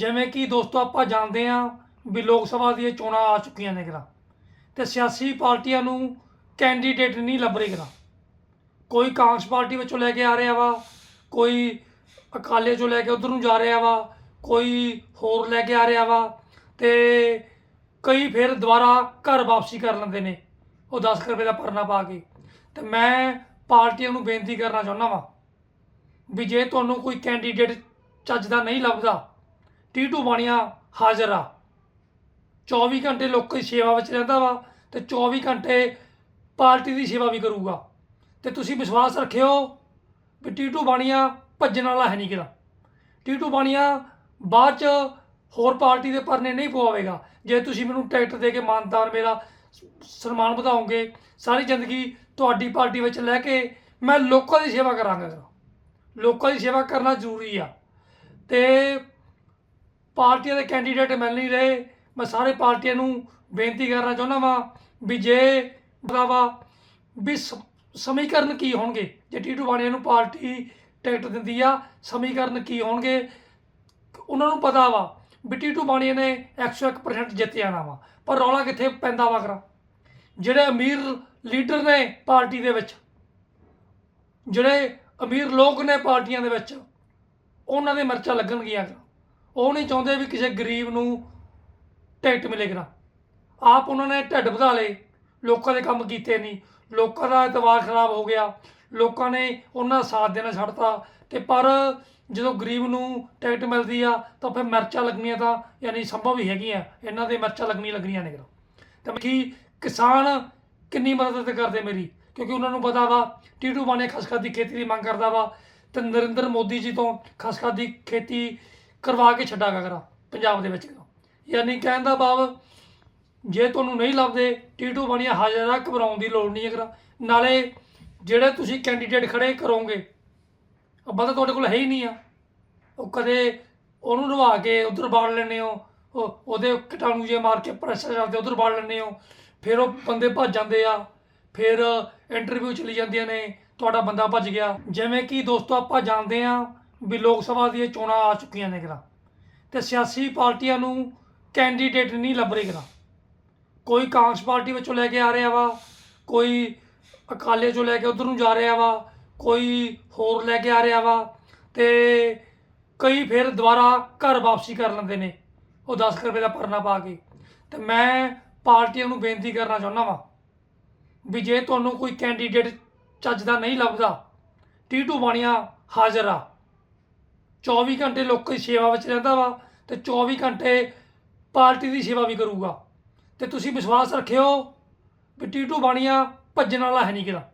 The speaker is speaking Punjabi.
ਜਿਵੇਂ ਕਿ ਦੋਸਤੋ ਆਪਾਂ ਜਾਣਦੇ ਹਾਂ ਵੀ ਲੋਕ ਸਭਾ ਦੀਆਂ ਚੋਣਾਂ ਆ ਚੁੱਕੀਆਂ ਨੇ ਕਿਰਾ ਤੇ ਸਿਆਸੀ ਪਾਰਟੀਆਂ ਨੂੰ ਕੈਂਡੀਡੇਟ ਨਹੀਂ ਲੱਭ ਰਹੇ ਕਿਰਾ ਕੋਈ ਕਾਂਗਰਸ ਪਾਰਟੀ ਵਿੱਚੋਂ ਲੈ ਕੇ ਆ ਰਿਹਾ ਵਾ, ਕੋਈ ਅਕਾਲੇ ਚੋਂ ਲੈ ਕੇ ਉਧਰ ਨੂੰ ਜਾ ਰਿਹਾ ਵਾ, ਕੋਈ ਹੋਰ ਲੈ ਕੇ ਆ ਰਿਹਾ ਵਾ, ਤੇ ਕਈ ਫਿਰ ਦੁਬਾਰਾ ਘਰ ਵਾਪਸੀ ਕਰ ਲੈਂਦੇ ਨੇ, ਉਹ 10 ਕੁ ਰੁਪਏ ਦਾ ਪਰਨਾ ਪਾ ਕੇ। ਤੇ ਮੈਂ ਪਾਰਟੀਆਂ ਨੂੰ ਬੇਨਤੀ ਕਰਨਾ ਚਾਹੁੰਦਾ ਵਾਂ ਵੀ ਜੇ ਤੁਹਾਨੂੰ ਕੋਈ ਕੈਂਡੀਡੇਟ ਚੱਜ ਦਾ ਨਹੀਂ ਲੱਭਦਾ ਟੀਟੂ ਬਾਣੀਆਂ ਹਾਜ਼ਰ ਆ। 24 ਘੰਟੇ ਲੋਕਾਂ ਦੀ ਸੇਵਾ ਵਿੱਚ ਰਹਿੰਦਾ ਵਾ ਤੇ 24 ਘੰਟੇ ਪਾਰਟੀ ਦੀ ਸੇਵਾ ਵੀ ਕਰੂਗਾ। ਤੇ ਤੁਸੀਂ ਵਿਸ਼ਵਾਸ ਰੱਖਿਓ ਵੀ ਟੀਟੂ ਬਾਣੀਆਂ ਭੱਜਣ ਵਾਲਾ ਹੈ ਨਹੀਂ ਕਿਰਾ ਟੀਟੂ ਬਾਣੀਆ ਬਾਅਦ ਚ ਹੋਰ ਪਾਰਟੀ ਦੇ ਪਰਨੇ ਨਹੀਂ ਪਵਾਵੇਗਾ। ਜੇ ਤੁਸੀਂ ਮੈਨੂੰ ਟਿਕਟ ਦੇ ਕੇ ਮਾਨਦਾਨ ਮੇਰਾ ਸਨਮਾਨ ਵਧਾਓਗੇ, ਸਾਰੀ ਜ਼ਿੰਦਗੀ ਤੁਹਾਡੀ ਪਾਰਟੀ ਵਿੱਚ ਲੈ ਕੇ ਮੈਂ ਲੋਕਾਂ ਦੀ ਸੇਵਾ ਕਰਾਂਗਾ। ਲੋਕਾਂ ਦੀ ਸੇਵਾ ਕਰਨਾ ਜ਼ਰੂਰੀ ਆ। ਤੇ ਪਾਰਟੀਆਂ ਦੇ ਕੈਂਡੀਡੇਟ ਮਿਲ ਨਹੀਂ ਰਹੇ। ਮੈਂ ਸਾਰੇ ਪਾਰਟੀਆਂ ਨੂੰ ਬੇਨਤੀ ਕਰਨਾ ਚਾਹੁੰਦਾ ਵਾਂ ਵੀ ਜੇ ਵਾ ਵੀ ਸਮੀਕਰਨ ਕੀ ਹੋਣਗੇ? ਜੇ ਟੀਟੂ ਬਾਣੀਆਂ ਨੂੰ ਪਾਰਟੀ ਟਿਕਟ ਦਿੰਦੀ ਆ, ਸਮੀਕਰਨ ਕੀ ਹੋਣਗੇ? ਉਹਨਾਂ ਨੂੰ ਪਤਾ ਵਾ ਵੀ ਟੀਟੂ ਬਾਣੀਆਂ ਨੇ 101% ਜਿੱਤ ਜਾਣਾ ਵਾ। ਪਰ ਰੌਲਾ ਕਿੱਥੇ ਪੈਂਦਾ ਵਾ ਕਰਾ ਜਿਹੜੇ ਅਮੀਰ ਲੀਡਰ ਨੇ ਪਾਰਟੀ ਦੇ ਵਿੱਚ, ਜਿਹੜੇ ਅਮੀਰ ਲੋਕ ਨੇ ਪਾਰਟੀਆਂ ਦੇ ਵਿੱਚ, ਉਹਨਾਂ ਦੇ ਮਿਰਚਾਂ ਲੱਗਣਗੀਆਂ ਕਰਾ ਉਹ ਨਹੀਂ ਚਾਹੁੰਦੇ ਵੀ ਕਿਸੇ ਗਰੀਬ ਨੂੰ ਟਿਕਟ ਮਿਲੇਗਾ। ਆਪ ਉਹਨਾਂ ਨੇ ਢਿੱਡ ਵਧਾ ਲਏ। ਲੋਕਾਂ ਦੇ ਕੰਮ ਕੀਤੇ ਨਹੀਂ। ਲੋਕਾਂ ਦਾ ਇਤਬਾਰ ਖਰਾਬ ਹੋ ਗਿਆ। ਲੋਕਾਂ ਨੇ ਉਹਨਾਂ ਦਾ ਸਾਥ ਦੇਣਾ ਛੱਡਤਾ ਤੇ ਪਰ ਜਦੋਂ ਗਰੀਬ ਨੂੰ ਟਿਕਟ ਮਿਲਦੀ ਆ, ਤਾਂ ਫਿਰ ਮਿਰਚਾਂ ਲੱਗਣੀਆਂ ਤਾਂ ਯਾਨੀ ਸੰਭਵ ਹੀ ਹੈਗੀਆਂ। ਇਹਨਾਂ ਦੇ ਮਿਰਚਾਂ ਲੱਗਣੀਆਂ ਲੱਗਣੀਆਂ ਨੇ। ਤਾਂ ਕੀ ਕਿਸਾਨ ਕਿੰਨੀ ਮਦਦ ਕਰਦੇ ਮੇਰੀ? ਕਿਉਂਕਿ ਉਹਨਾਂ ਨੂੰ ਪਤਾ ਵਾ ਟੀਟੂ ਬਾਣੇ ਖਸਖਸ ਦੀ ਖੇਤੀ ਦੀ ਮੰਗ ਕਰਦਾ ਵਾ। ਤੇ ਨਰਿੰਦਰ ਮੋਦੀ ਜੀ ਤੋਂ ਖਸਖਸ ਦੀ ਖੇਤੀ ਕਰਵਾ ਕੇ ਛੱਡਾਗਾ ਕਰਾ ਪੰਜਾਬ ਦੇ ਵਿੱਚ ਯਾਨੀ ਕਹਿਣ ਦਾ ਭਾਵ, ਜੇ ਤੁਹਾਨੂੰ ਨਹੀਂ ਲੱਭਦੇ ਟੀਟੂ ਬਣੀਆਂ ਹਾਜ਼ਰ ਆ ਘਬਰਾਉਣ ਦੀ ਲੋੜ ਨਹੀਂ ਹੈ ਕਰਾ ਨਾਲੇ ਜਿਹੜੇ ਤੁਸੀਂ ਕੈਂਡੀਡੇਟ ਖੜੇ ਕਰੋਗੇ ਅੱਬਾ ਤਾਂ ਤੁਹਾਡੇ ਕੋਲ ਹੈ ਹੀ ਨਹੀਂ ਆ। ਉਹ ਕਦੇ ਉਹਨੂੰ ਨਵਾ ਕੇ ਉਧਰ ਬਾੜ ਲੈਣੇ ਹੋ, ਉਹ ਉਹਦੇ ਕੀਟਾਣੂ ਜੇ ਮਾਰ ਕੇ ਪ੍ਰੈਸ਼ਰ ਕਰਦੇ ਉਧਰ ਬਾੜ ਲੈਣੇ ਹੋ, ਫਿਰ ਉਹ ਬੰਦੇ ਭੱਜ ਜਾਂਦੇ ਆ, ਫਿਰ ਇੰਟਰਵਿਊ ਚਲੀ ਜਾਂਦੀਆਂ ਨੇ, ਤੁਹਾਡਾ ਬੰਦਾ ਭੱਜ ਗਿਆ। ਜਿਵੇਂ ਕਿ ਦੋਸਤੋ, ਆਪਾਂ ਜਾਣਦੇ ਆ ਵੀ ਲੋਕ ਸਭਾ ਦੀਆਂ ਚੋਣਾਂ ਆ ਚੁੱਕੀਆਂ ਨੇ ਕਰਾ ਤੇ ਸਿਆਸੀ ਪਾਰਟੀਆਂ ਨੂੰ ਕੈਂਡੀਡੇਟ ਨਹੀਂ ਲੱਭ ਰਹੇ ਕਿਰਾ ਕੋਈ ਕਾਂਗਰਸ ਪਾਰਟੀ ਵਿੱਚੋਂ ਲੈ ਕੇ ਆ ਰਿਹਾ ਵਾ, ਕੋਈ ਅਕਾਲੇ ਚੋਂ ਲੈ ਕੇ ਉਧਰ ਨੂੰ ਜਾ ਰਿਹਾ ਵਾ, ਕੋਈ ਹੋਰ ਲੈ ਕੇ ਆ ਰਿਹਾ ਵਾ, ਤੇ ਕਈ ਫਿਰ ਦੁਬਾਰਾ ਘਰ ਵਾਪਸੀ ਕਰ ਲੈਂਦੇ ਨੇ, ਉਹ 10 ਕੁ ਰੁਪਏ ਦਾ ਪਰਨਾ ਪਾ ਕੇ। ਤੇ ਮੈਂ ਪਾਰਟੀਆਂ ਨੂੰ ਬੇਨਤੀ ਕਰਨਾ ਚਾਹੁੰਦਾ ਵਾਂ ਵੀ ਜੇ ਤੁਹਾਨੂੰ ਕੋਈ ਕੈਂਡੀਡੇਟ ਚੱਜ ਦਾ ਨਹੀਂ ਲੱਭਦਾ ਟੀਟੂ ਬਾਣੀਆਂ ਹਾਜ਼ਰ ਆ। 24 ਘੰਟੇ ਲੋਕਾਂ ਦੀ ਸੇਵਾ ਵਿੱਚ ਰਹਿੰਦਾ ਵਾ ਤੇ 24 ਘੰਟੇ ਪਾਰਟੀ ਦੀ ਸੇਵਾ ਵੀ ਕਰੂਗਾ। ਤੇ ਤੁਸੀਂ ਵਿਸ਼ਵਾਸ ਰੱਖਿਓ ਵੀ ਟੀਟੂ ਬਾਣੀਆਂ ਭੱਜਣ ਵਾਲਾ ਹੈ ਨਹੀਂ ਕਿਰਾ